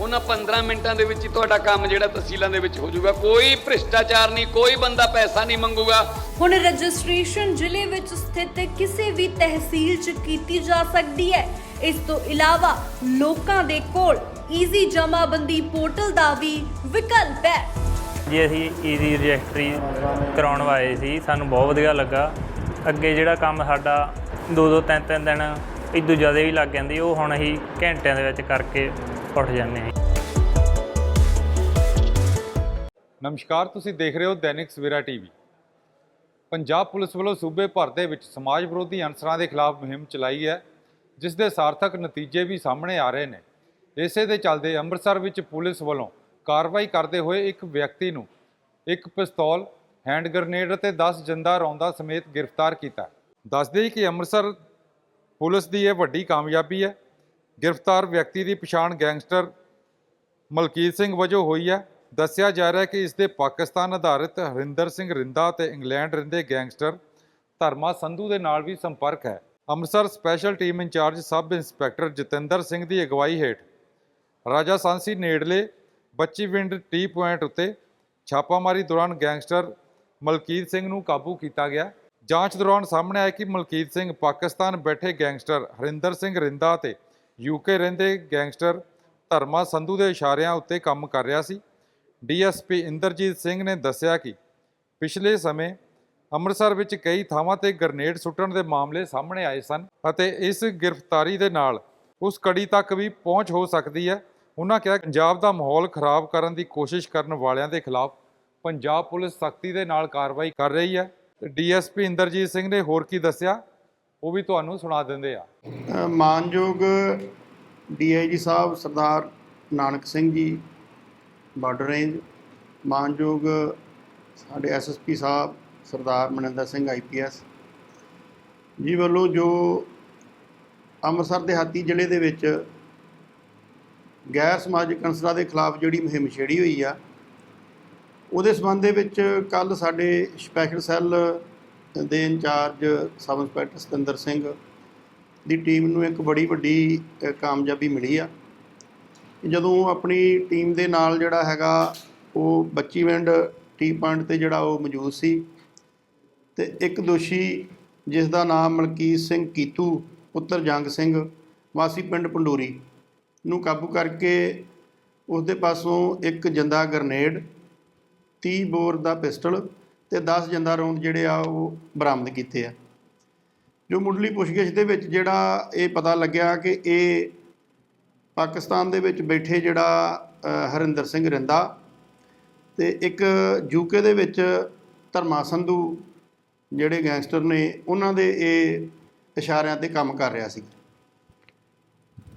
ਉਹਨਾਂ 15 ਮਿੰਟਾਂ ਦੇ ਵਿੱਚ ਹੀ ਤੁਹਾਡਾ ਕੰਮ ਜਿਹੜਾ ਤਹਿਸੀਲਾਂ ਦੇ ਵਿੱਚ ਹੋ ਜਾਊਗਾ। ਕੋਈ ਭ੍ਰਿਸ਼ਟਾਚਾਰ ਨਹੀਂ ਕੋਈ ਬੰਦਾ ਪੈਸਾ ਨਹੀਂ ਮੰਗੂਗਾ। ਹੁਣ ਰਜਿਸਟ੍ਰੇਸ਼ਨ ਜ਼ਿਲ੍ਹੇ ਵਿੱਚ ਸਥਿਤ ਕਿਸੇ ਵੀ ਤਹਿਸੀਲ 'ਚ ਕੀਤੀ ਜਾ ਸਕਦੀ ਹੈ। ਇਸ ਤੋਂ ਇਲਾਵਾ ਲੋਕਾਂ ਦੇ ਕੋਲ ਈਜ਼ੀ ਜਮਾਬੰਦੀ ਪੋਰਟਲ ਦਾ ਵੀ ਵਿਕਲਪ ਹੈ। ਜੀ ਅਸੀਂ ਈਜ਼ੀ ਰਜਿਸਟਰੀ ਕਰਾਉਣ ਵਾਏ ਸੀ। ਸਾਨੂੰ ਬਹੁਤ ਵਧੀਆ ਲੱਗਾ। ਅੱਗੇ ਜਿਹੜਾ ਕੰਮ ਸਾਡਾ ਦੋ ਦੋ ਤਿੰਨ ਤਿੰਨ ਦਿਨ ਇਦੋਂ ਜ਼ਿਆਦਾ ਵੀ ਲੱਗ ਜਾਂਦੀ ਉਹ ਹੁਣ ਅਸੀਂ ਘੰਟਿਆਂ ਦੇ ਵਿੱਚ ਕਰਕੇ ਉੱਠ ਜਾਂਦੇ ਹਾਂ। ਨਮਸਕਾਰ, ਤੁਸੀਂ ਦੇਖ ਰਹੇ ਹੋ ਦੈਨਿਕ ਸਵੇਰਾ ਟੀਵੀ। ਪੰਜਾਬ ਪੁਲਿਸ ਵੱਲੋਂ ਸੂਬੇ ਭਰ ਦੇ ਵਿੱਚ ਸਮਾਜ ਵਿਰੋਧੀ ਅਨਸਰਾਂ ਦੇ ਖਿਲਾਫ ਮੁਹਿੰਮ ਚਲਾਈ ਹੈ, ਜਿਸ ਦੇ ਸਾਰਥਕ ਨਤੀਜੇ ਵੀ ਸਾਹਮਣੇ ਆ ਰਹੇ ਨੇ। ਇਸੇ ਦੇ ਚੱਲਦੇ ਅੰਮ੍ਰਿਤਸਰ ਵਿੱਚ ਪੁਲਿਸ ਵੱਲੋਂ ਕਾਰਵਾਈ ਕਰਦੇ ਹੋਏ ਇੱਕ ਵਿਅਕਤੀ ਨੂੰ ਇੱਕ ਪਿਸਤੌਲ, ਹੈਂਡ ਗ੍ਰਨੇਡ ਅਤੇ 10 ਜਿੰਦਾ ਰੌਂਦਾ ਸਮੇਤ ਗ੍ਰਿਫਤਾਰ ਕੀਤਾ। ਦੱਸਦੇ ਹੀ ਕਿ ਅੰਮ੍ਰਿਤਸਰ ਪੁਲਿਸ ਦੀ ਇਹ ਵੱਡੀ ਕਾਮਯਾਬੀ ਹੈ। ਗ੍ਰਿਫਤਾਰ ਵਿਅਕਤੀ ਦੀ ਪਛਾਣ ਗੈਂਗਸਟਰ ਮਲਕੀਤ ਸਿੰਘ ਵਜੋਂ ਹੋਈ ਹੈ। ਦੱਸਿਆ ਜਾ ਰਿਹਾ ਹੈ ਕਿ ਇਸ ਦੇ ਪਾਕਿਸਤਾਨ ਆਧਾਰਿਤ ਹਰਿੰਦਰ ਸਿੰਘ ਰਿੰਦਾ ਤੇ ਇੰਗਲੈਂਡ ਰਹਿੰਦੇ ਗੈਂਗਸਟਰ ਧਰਮਾ ਸੰਧੂ ਦੇ ਨਾਲ ਵੀ ਸੰਪਰਕ ਹੈ। Amritsar special team in charge sub inspector Jatinder Singh ਦੀ ਅਗਵਾਈ ਹੇਠ ਰਾਜਾ ਸਾਂਸੀ ਨੇੜਲੇ ਬੱਚੀ ਵਿੰਡ ਟੀ ਪੁਆਇੰਟ ਉੱਤੇ ਛਾਪਾਮਾਰੀ ਦੌਰਾਨ ਗੈਂਗਸਟਰ ਮਲਕੀਤ ਸਿੰਘ ਨੂੰ ਕਾਬੂ ਕੀਤਾ ਗਿਆ। ਜਾਂਚ ਦੌਰਾਨ ਸਾਹਮਣੇ ਆਇਆ ਕਿ ਮਲਕੀਤ ਸਿੰਘ ਪਾਕਿਸਤਾਨ ਬੈਠੇ ਗੈਂਗਸਟਰ ਹਰਿੰਦਰ ਸਿੰਘ ਰਿੰਦਾ ਤੇ ਯੂਕੇ ਰਹਿੰਦੇ ਗੈਂਗਸਟਰ ਧਰਮਾ ਸੰਧੂ ਦੇ ਇਸ਼ਾਰਿਆਂ ਉੱਤੇ ਕੰਮ ਕਰ ਰਿਹਾ ਸੀ। ਡੀਐਸਪੀ ਇੰਦਰਜੀਤ ਸਿੰਘ ਨੇ ਦੱਸਿਆ ਕਿ ਪਿਛਲੇ ਸਮੇਂ ਅੰਮ੍ਰਿਤਸਰ ਵਿੱਚ ਕਈ ਥਾਵਾਂ ਤੇ ਗ੍ਰਨੇਡ ਸੁੱਟਣ ਦੇ ਮਾਮਲੇ ਸਾਹਮਣੇ ਆਏ ਸਨ ਅਤੇ ਇਸ ਗ੍ਰਿਫਤਾਰੀ ਦੇ ਨਾਲ ਉਸ ਕੜੀ ਤੱਕ ਵੀ ਪਹੁੰਚ ਹੋ ਸਕਦੀ ਹੈ। ਉਹਨਾਂ ਕਿਹਾ ਪੰਜਾਬ ਦਾ ਮਾਹੌਲ ਖਰਾਬ ਕਰਨ ਦੀ ਕੋਸ਼ਿਸ਼ ਕਰਨ ਵਾਲਿਆਂ ਦੇ ਖਿਲਾਫ ਪੰਜਾਬ ਪੁਲਿਸ ਸਖਤੀ ਦੇ ਨਾਲ ਕਾਰਵਾਈ ਕਰ ਰਹੀ ਹੈ। ਤੇ ਡੀਐਸਪੀ ਇੰਦਰਜੀਤ ਸਿੰਘ ਨੇ ਹੋਰ ਕੀ ਦੱਸਿਆ? ਉਹ ਵੀ ਤੁਹਾਨੂੰ ਸੁਣਾ ਦਿੰਦੇ ਆ। ਅ, ਮਾਨਯੋਗ ਡੀਆਈਜੀ ਸਾਹਿਬ ਸਰਦਾਰ ਨਾਨਕ ਸਿੰਘ ਜੀ ਬਾਰਡਰ ਰੇਂਜ। ਮਾਨਯੋਗ ਸਾਡੇ ਐਸਐਸਪੀ ਸਾਹਿਬ ਸਰਦਾਰ ਮਨਿੰਦਰ ਸਿੰਘ ਆਈਪੀਐਸ ਜੀ ਵੱਲੋਂ ਜੋ ਅੰਮ੍ਰਿਤਸਰ ਦੇ ਹਾਤੀ ਜ਼ਿਲ੍ਹੇ ਦੇ ਵਿੱਚ ਗੈਰ ਸਮਾਜਿਕ ਅਨਸਰਾਂ ਦੇ ਖਿਲਾਫ ਜਿਹੜੀ ਮੁਹਿੰਮ ਛੇੜੀ ਹੋਈ ਆ ਉਹਦੇ ਸਬੰਧ ਦੇ ਵਿੱਚ ਕੱਲ ਸਾਡੇ ਸਪੈਸ਼ਲ ਸੈੱਲ ਦੇ in charge sub inspector Satinder Singh the team ਨੂੰ ਇੱਕ ਬੜੀ ਵੱਡੀ ਕਾਮਯਾਬੀ ਮਿਲੀ ਆ। ਜਦੋਂ ਆਪਣੀ ਟੀਮ ਦੇ ਨਾਲ ਜਿਹੜਾ ਹੈਗਾ, ਉਹ ਬੱਚੀਵਿੰਡ ਟੀ ਪੁਆਇੰਟ ਤੇ ਜਿਹੜਾ ਉਹ ਮੌਜੂਦ ਸੀ ਤੇ ਇੱਕ ਦੋਸ਼ੀ ਜਿਸ ਦਾ ਨਾਮ ਮਲਕੀਤ ਸਿੰਘ ਕੀਤੂ, ਪੁੱਤਰ ਜੰਗ ਸਿੰਘ, ਵਾਸੀ ਪਿੰਡ ਪੰਡੋਰੀ ਨੂੰ ਕਾਬੂ ਕਰਕੇ ਉਸ ਦੇ ਪਾਸੋਂ ਇੱਕ ਜਿੰਦਾ ਗਰਨੇਡ 30 ਬੋਰ ਦਾ ਪਿਸਟਲ ਤੇ 10 ਜਿੰਦਾ ਰੌਂਦ ਜਿਹੜੇ ਆ ਉਹ ਬਰਾਮਦ ਕੀਤੇ ਆ। ਜੋ ਮੁੱਢਲੀ ਪੁੱਛਗਿੱਛ ਦੇ ਵਿੱਚ ਜਿਹੜਾ ਇਹ ਪਤਾ ਲੱਗਿਆ ਕਿ ਇਹ ਪਾਕਿਸਤਾਨ ਦੇ ਵਿੱਚ ਬੈਠੇ ਜਿਹੜਾ ਹਰਿੰਦਰ ਸਿੰਘ ਰਿੰਦਾ ਤੇ ਇੱਕ ਯੂਕੇ ਦੇ ਵਿੱਚ ਧਰਮਾ ਸੰਧੂ ਜਿਹੜੇ ਗੈਂਗਸਟਰ ਨੇ, ਉਹਨਾਂ ਦੇ ਇਹ ਇਸ਼ਾਰਿਆਂ ਤੇ ਕੰਮ ਕਰ ਰਿਹਾ ਸੀ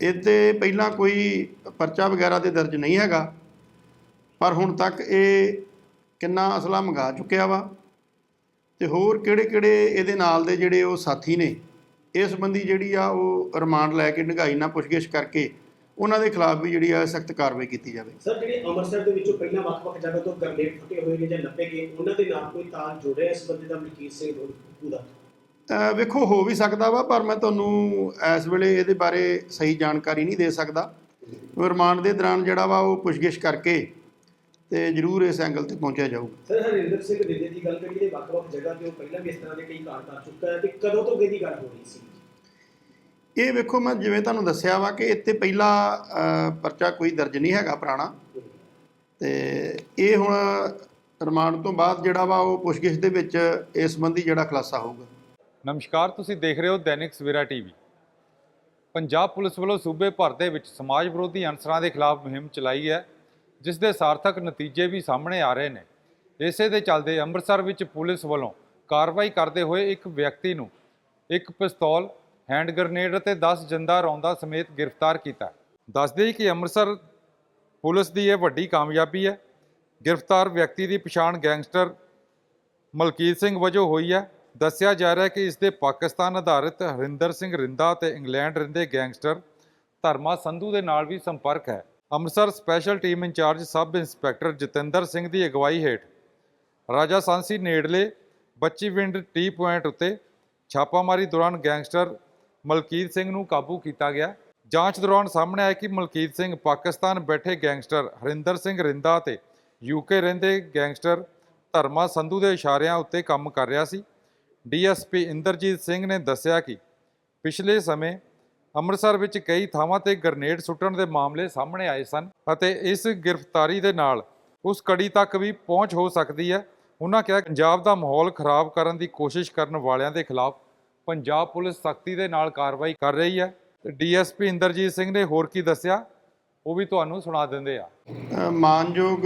ਇਹ ਤੇ ਪਹਿਲਾਂ ਕੋਈ ਪਰਚਾ ਵਗੈਰਾ ਤੇ ਦਰਜ ਨਹੀਂ ਹੈਗਾ, ਪਰ ਹੁਣ ਤੱਕ ਇਹ ਕਿੰਨਾ ਅਸਲਾ ਮੰਗਾ ਚੁੱਕਿਆ ਵਾ ਤੇ ਹੋਰ ਕਿਹੜੇ-ਕਿਹੜੇ ਇਹਦੇ ਨਾਲ ਦੇ ਜਿਹੜੇ ਉਹ ਸਾਥੀ ਨੇ ਇਸ ਸੰਬੰਧੀ ਜਿਹੜੀ ਆ ਉਹ ਰਿਮਾਂਡ ਲੈ ਕੇ ਢੰਗਾਈ ਨਾਲ ਪੁੱਛਗਿੱਛ ਕਰਕੇ ਉਹਨਾਂ ਦੇ ਖਿਲਾਫ ਵੀ ਜਿਹੜੀ ਆ ਸਖਤ ਕਾਰਵਾਈ ਕੀਤੀ ਜਾਵੇ। ਸਰ ਜਿਹੜੇ ਅੰਮ੍ਰਿਤਸਰ ਦੇ ਵਿੱਚੋਂ ਪਹਿਲਾਂ ਵੱਖ-ਵੱਖ ਜਗ੍ਹਾ ਤੋਂ ਗਰਨੇਡ ਫੁੱਟੇ ਹੋਏ ਨੇ ਜਾਂ ਲੱਭੇ ਗਏ ਉਹਨਾਂ ਦੇ ਨਾਲ ਕੋਈ ਤਾਲ ਜੋੜਿਆ ਇਸ ਬੰਦੇ ਦਾ ਮਲਕੀਤ ਸਿੰਘ ਅਹ ਵੇਖੋ ਹੋ ਵੀ ਸਕਦਾ ਵਾ ਪਰ ਮੈਂ ਤੁਹਾਨੂੰ ਇਸ ਵੇਲੇ ਇਹਦੇ ਬਾਰੇ ਸਹੀ ਜਾਣਕਾਰੀ ਨਹੀਂ ਦੇ ਸਕਦਾ। ਰਿਮਾਂਡ ਦੇ ਦੌਰਾਨ ਜਿਹੜਾ ਵਾ ਉਹ ਪੁੱਛਗਿੱਛ ਕਰਕੇ ਤੇ ਜ਼ਰੂਰ ਇਸ ਐਂਗਲ ਤੇ ਪਹੁੰਚਿਆ ਜਾਊਗਾ। ਸਰ ਹਰਿੰਦਰ ਸਿੰਘ ਰਿੰਦੇ ਦੀ ਗੱਲ ਕਰੀਏ ਤੇ ਵੱਖ-ਵੱਖ ਜਗ੍ਹਾ ਤੇ ਉਹ ਪਹਿਲਾਂ ਵੀ ਇਸ ਤਰ੍ਹਾਂ ਦੇ ਕਈ ਕਾਂਡ ਕਰ ਚੁੱਕਾ ਹੈ ਤੇ ਕਦੋਂ ਤੋਂ ਇਹਦੀ ਗੱਲ ਹੋ ਰਹੀ ਸੀ? ਇਹ ਵੇਖੋ ਮੈਂ ਜਿਵੇਂ ਤੁਹਾਨੂੰ ਦੱਸਿਆ ਵਾ ਕਿ ਇੱਥੇ ਪਹਿਲਾ ਪਰਚਾ ਕੋਈ ਦਰਜ ਨਹੀਂ ਹੈਗਾ ਪੁਰਾਣਾ। ਤੇ ਇਹ ਹੁਣ ਰਿਮਾਂਡ ਤੋਂ ਬਾਅਦ ਜਿਹੜਾ ਵਾ ਉਹ ਪੁੱਛਗਿੱਛ ਦੇ ਵਿੱਚ ਇਸ ਸੰਬੰਧੀ ਜਿਹੜਾ ਖੁਲਾਸਾ ਹੋਊਗਾ। ਨਮਸਕਾਰ ਤੁਸੀਂ ਦੇਖ ਰਹੇ ਹੋ ਦੈਨਿਕ ਸਵੇਰਾ ਟੀਵੀ। ਪੰਜਾਬ ਪੁਲਿਸ ਵੱਲੋਂ ਸੂਬੇ ਭਰ ਦੇ ਵਿੱਚ ਸਮਾਜ ਵਿਰੋਧੀ ਅਨਸਰਾਂ ਦੇ ਖਿਲਾਫ ਮੁਹਿੰਮ ਚਲਾਈ ਹੈ। ਜਿਸ ਦੇ ਸਾਰਥਕ ਨਤੀਜੇ ਵੀ ਸਾਹਮਣੇ ਆ ਰਹੇ ਨੇ। ਇਸੇ ਦੇ ਚੱਲਦੇ ਅੰਮ੍ਰਿਤਸਰ ਵਿੱਚ ਪੁਲਿਸ ਵੱਲੋਂ ਕਾਰਵਾਈ ਕਰਦੇ ਹੋਏ ਇੱਕ ਵਿਅਕਤੀ ਨੂੰ ਇੱਕ ਪਿਸਤੌਲ, ਹੈਂਡ ਗ੍ਰਨੇਡ ਅਤੇ 10 ਜਿੰਦਾ ਰੌਂਦਾ ਸਮੇਤ ਗ੍ਰਿਫਤਾਰ ਕੀਤਾ। ਦੱਸਦੇ ਕਿ ਅੰਮ੍ਰਿਤਸਰ ਪੁਲਿਸ ਦੀ ਇਹ ਵੱਡੀ ਕਾਮਯਾਬੀ ਹੈ। ਗ੍ਰਿਫਤਾਰ ਵਿਅਕਤੀ ਦੀ ਪਛਾਣ ਗੈਂਗਸਟਰ ਮਲਕੀਤ ਸਿੰਘ ਵਜੋਂ ਹੋਈ ਹੈ। ਦੱਸਿਆ ਜਾ ਰਿਹਾ ਹੈ ਕਿ ਇਸ ਦੇ ਪਾਕਿਸਤਾਨ ਆਧਾਰਿਤ ਹਰਿੰਦਰ ਸਿੰਘ ਰਿੰਦਾ ਤੇ ਇੰਗਲੈਂਡ ਰਹਿੰਦੇ ਗੈਂਗਸਟਰ ਧਰਮਾ ਸੰਧੂ ਦੇ ਨਾਲ ਵੀ ਸੰਪਰਕ ਹੈ। Amritsar special team in charge sub inspector Jatinder Singh ਦੀ ਅਗਵਾਈ ਹੇਠ ਰਾਜਾ ਸਾਂਸੀ ਨੇੜਲੇ ਬੱਚੀ ਵਿੰਡ ਟੀ ਪੁਆਇੰਟ ਉੱਤੇ ਛਾਪਾਮਾਰੀ ਦੌਰਾਨ ਗੈਂਗਸਟਰ ਮਲਕੀਤ ਸਿੰਘ ਨੂੰ ਕਾਬੂ ਕੀਤਾ ਗਿਆ। ਜਾਂਚ ਦੌਰਾਨ ਸਾਹਮਣੇ ਆਇਆ ਕਿ ਮਲਕੀਤ ਸਿੰਘ ਪਾਕਿਸਤਾਨ ਬੈਠੇ ਗੈਂਗਸਟਰ ਹਰਿੰਦਰ ਸਿੰਘ ਰਿੰਦਾ ਤੇ ਯੂਕੇ ਰਹਿੰਦੇ ਗੈਂਗਸਟਰ ਧਰਮਾ ਸੰਧੂ ਦੇ ਇਸ਼ਾਰਿਆਂ ਉੱਤੇ ਕੰਮ ਕਰ ਰਿਹਾ ਸੀ। ਡੀਐਸਪੀ ਇੰਦਰਜੀਤ ਸਿੰਘ ਨੇ ਦੱਸਿਆ ਕਿ ਪਿਛਲੇ ਸਮੇਂ ਅੰਮ੍ਰਿਤਸਰ ਵਿੱਚ ਕਈ ਥਾਵਾਂ ਤੇ ਗ੍ਰਨੇਡ ਸੁੱਟਣ ਦੇ ਮਾਮਲੇ ਸਾਹਮਣੇ ਆਏ ਸਨ ਅਤੇ ਇਸ ਗ੍ਰਿਫਤਾਰੀ ਦੇ ਨਾਲ ਉਸ ਕੜੀ ਤੱਕ ਵੀ ਪਹੁੰਚ ਹੋ ਸਕਦੀ ਹੈ। ਉਹਨਾਂ ਕਿਹਾ ਪੰਜਾਬ ਦਾ ਮਾਹੌਲ ਖਰਾਬ ਕਰਨ ਦੀ ਕੋਸ਼ਿਸ਼ ਕਰਨ ਵਾਲਿਆਂ ਦੇ ਖਿਲਾਫ ਪੰਜਾਬ ਪੁਲਿਸ ਸਖਤੀ ਦੇ ਨਾਲ ਕਾਰਵਾਈ ਕਰ ਰਹੀ ਹੈ। ਡੀਐਸਪੀ ਇੰਦਰਜੀਤ ਸਿੰਘ ਨੇ ਹੋਰ ਕੀ ਦੱਸਿਆ ਉਹ ਵੀ ਤੁਹਾਨੂੰ ਸੁਣਾ ਦਿੰਦੇ ਆ। ਅ, ਮਾਨਯੋਗ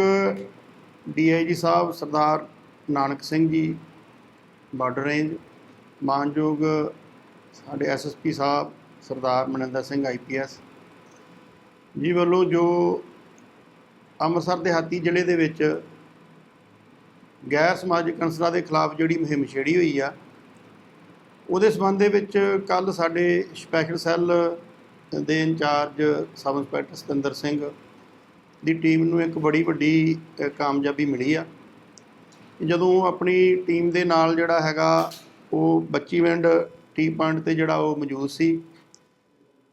DIG sahib Sardar Nanak Singh ji border range. ਮਾਨਯੋਗ ਸਾਡੇ ਐਸਐਸਪੀ ਸਾਹਿਬ ਸਰਦਾਰ ਮਨਿੰਦਰ ਸਿੰਘ ਆਈਪੀਐਸ ਜੀ ਵੱਲੋਂ ਜੋ ਅੰਮ੍ਰਿਤਸਰ ਦਿਹਾਤੀ ਜ਼ਿਲ੍ਹੇ ਦੇ ਵਿੱਚ ਗੈਰ ਸਮਾਜਿਕ ਅੰਸਰਾਂ ਦੇ ਖਿਲਾਫ ਜਿਹੜੀ ਮੁਹਿੰਮ ਛੇੜੀ ਹੋਈ ਆ, ਉਹਦੇ ਸਬੰਧ ਦੇ ਵਿੱਚ ਕੱਲ ਸਾਡੇ ਸਪੈਸ਼ਲ ਸੈੱਲ ਦੇ in charge sub inspector Satinder Singh the team ਨੂੰ ਇੱਕ ਬੜੀ ਵੱਡੀ ਕਾਮਯਾਬੀ ਮਿਲੀ ਆ। ਜਦੋਂ ਆਪਣੀ ਟੀਮ ਦੇ ਨਾਲ ਜਿਹੜਾ ਹੈਗਾ, ਉਹ ਬੱਚੀਵਿੰਡ ਟੀ ਪੁਆਇੰਟ ਤੇ ਜਿਹੜਾ ਉਹ ਮੌਜੂਦ ਸੀ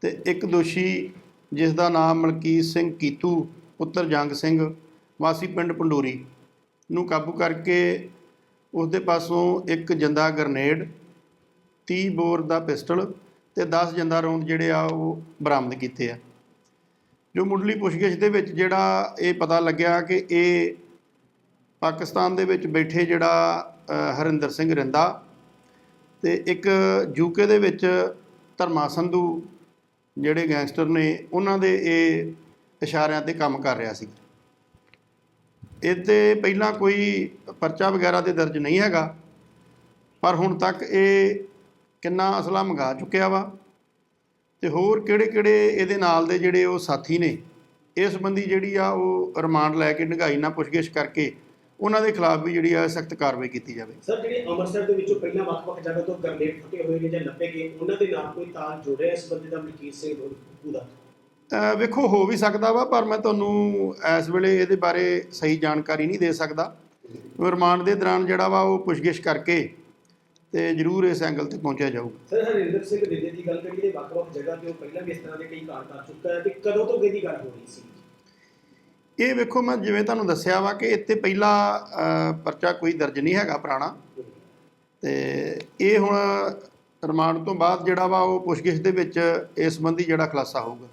ਤੇ ਇੱਕ ਦੋਸ਼ੀ ਜਿਸ ਦਾ ਨਾਮ ਮਲਕੀਤ ਸਿੰਘ ਕੀਤੂ, ਪੁੱਤਰ ਜੰਗ ਸਿੰਘ, ਵਾਸੀ ਪਿੰਡ ਪੰਡੋਰੀ, ਨੂੰ ਕਾਬੂ ਕਰਕੇ ਉਸ ਦੇ ਪਾਸੋਂ ਇੱਕ ਜਿੰਦਾ ਗਰਨੇਡ 30 ਬੋਰ ਦਾ ਪਿਸਟਲ ਤੇ 10 ਜਿੰਦਾ ਰੌਂਦ ਜਿਹੜੇ ਆ ਉਹ ਬਰਾਮਦ ਕੀਤੇ ਆ। ਜੋ ਮੁੱਢਲੀ ਪੁੱਛਗਿੱਛ ਦੇ ਵਿੱਚ ਜਿਹੜਾ ਇਹ ਪਤਾ ਲੱਗਿਆ ਕਿ ਇਹ ਪਾਕਿਸਤਾਨ ਦੇ ਵਿੱਚ ਬੈਠੇ ਜਿਹੜਾ ਹਰਿੰਦਰ ਸਿੰਘ ਰਿੰਦਾ ਤੇ ਇੱਕ ਯੂਕੇ ਦੇ ਵਿੱਚ ਧਰਮਾ ਸੰਧੂ ਜਿਹੜੇ ਗੈਂਗਸਟਰ ਨੇ, ਉਹਨਾਂ ਦੇ ਇਹ ਇਸ਼ਾਰਿਆਂ ਤੇ ਕੰਮ ਕਰ ਰਿਹਾ ਸੀ। ਇਹ ਤੇ ਪਹਿਲਾਂ ਕੋਈ ਪਰਚਾ ਵਗੈਰਾ ਤੇ ਦਰਜ ਨਹੀਂ ਹੈਗਾ, ਪਰ ਹੁਣ ਤੱਕ ਇਹ ਕਿੰਨਾ ਅਸਲਾ ਮੰਗਾ ਚੁੱਕਿਆ ਵਾ ਤੇ ਹੋਰ ਕਿਹੜੇ-ਕਿਹੜੇ ਇਹਦੇ ਨਾਲ ਦੇ ਜਿਹੜੇ ਉਹ ਸਾਥੀ ਨੇ, ਇਸ ਸੰਬੰਧੀ ਜਿਹੜੀ ਆ ਉਹ ਰਿਮਾਂਡ ਲੈ ਕੇ ਢੰਗਾਈ ਨਾਲ ਪੁੱਛਗਿੱਛ ਕਰਕੇ ਉਹਨਾਂ ਦੇ ਖਿਲਾਫ ਵੀ ਜਿਹੜੀ ਆ ਸਖਤ ਕਾਰਵਾਈ ਕੀਤੀ ਜਾਵੇ। ਸਰ ਜਿਹੜੇ ਅੰਮ੍ਰਿਤਸਰ ਦੇ ਵਿੱਚੋਂ ਪਹਿਲਾਂ ਵੱਖ-ਵੱਖ ਜਗ੍ਹਾ ਤੋਂ ਗ੍ਰਨੇਡ ਫੁੱਟੇ ਹੋਏ ਨੇ ਜਾਂ ਲੱਭੇ ਗਏ ਉਹਨਾਂ ਦੇ ਨਾਲ ਕੋਈ ਤਾਲ ਜੋੜਿਆ ਇਸ ਬੰਦੇ ਦਾ ਮਲਕੀਤ ਸਿੰਘ ਅ, ਵੇਖੋ ਹੋ ਵੀ ਸਕਦਾ ਵਾ ਪਰ ਮੈਂ ਤੁਹਾਨੂੰ ਇਸ ਵੇਲੇ ਇਹਦੇ ਬਾਰੇ ਸਹੀ ਜਾਣਕਾਰੀ ਨਹੀਂ ਦੇ ਸਕਦਾ। ਰਿਮਾਂਡ ਦੇ ਦੌਰਾਨ ਜਿਹੜਾ ਵਾ ਉਹ ਪੁੱਛਗਿੱਛ ਕਰਕੇ ਤੇ ਜ਼ਰੂਰ ਇਸ ਐਂਗਲ ਤੇ ਪਹੁੰਚਿਆ ਜਾਊਗਾ ਸਰ ਹਰਿੰਦਰ ਸਿੰਘ ਰਿੰਦੇ ਦੀ ਗੱਲ ਕਰੀਏ ਵੱਖ-ਵੱਖ ਜਗ੍ਹਾ ਤੇ ਉਹ ਪਹਿਲਾਂ ਵੀ ਇਸ ਤਰ੍ਹਾਂ ਦੇ ਕਈ ਕਾਂਡ ਕਰ ਚੁੱਕਾ ਹੈ ਤੇ ਕਦੋਂ ਤੋਂ ਇਹਦੀ ਗੱਲ ਹੋ ਰਹੀ ਸੀ? ਇਹ ਵੇਖੋ ਮੈਂ ਜਿਵੇਂ ਤੁਹਾਨੂੰ ਦੱਸਿਆ ਵਾ ਕਿ ਇੱਥੇ ਪਹਿਲਾ ਪਰਚਾ ਕੋਈ ਦਰਜ ਨਹੀਂ ਹੈਗਾ ਪੁਰਾਣਾ। ਤੇ ਇਹ ਹੁਣ ਰਿਮਾਂਡ ਤੋਂ ਬਾਅਦ ਜਿਹੜਾ ਵਾ ਉਹ ਪੁੱਛਗਿੱਛ ਦੇ ਵਿੱਚ ਇਸ ਸੰਬੰਧੀ ਜਿਹੜਾ ਖੁਲਾਸਾ ਹੋਊਗਾ।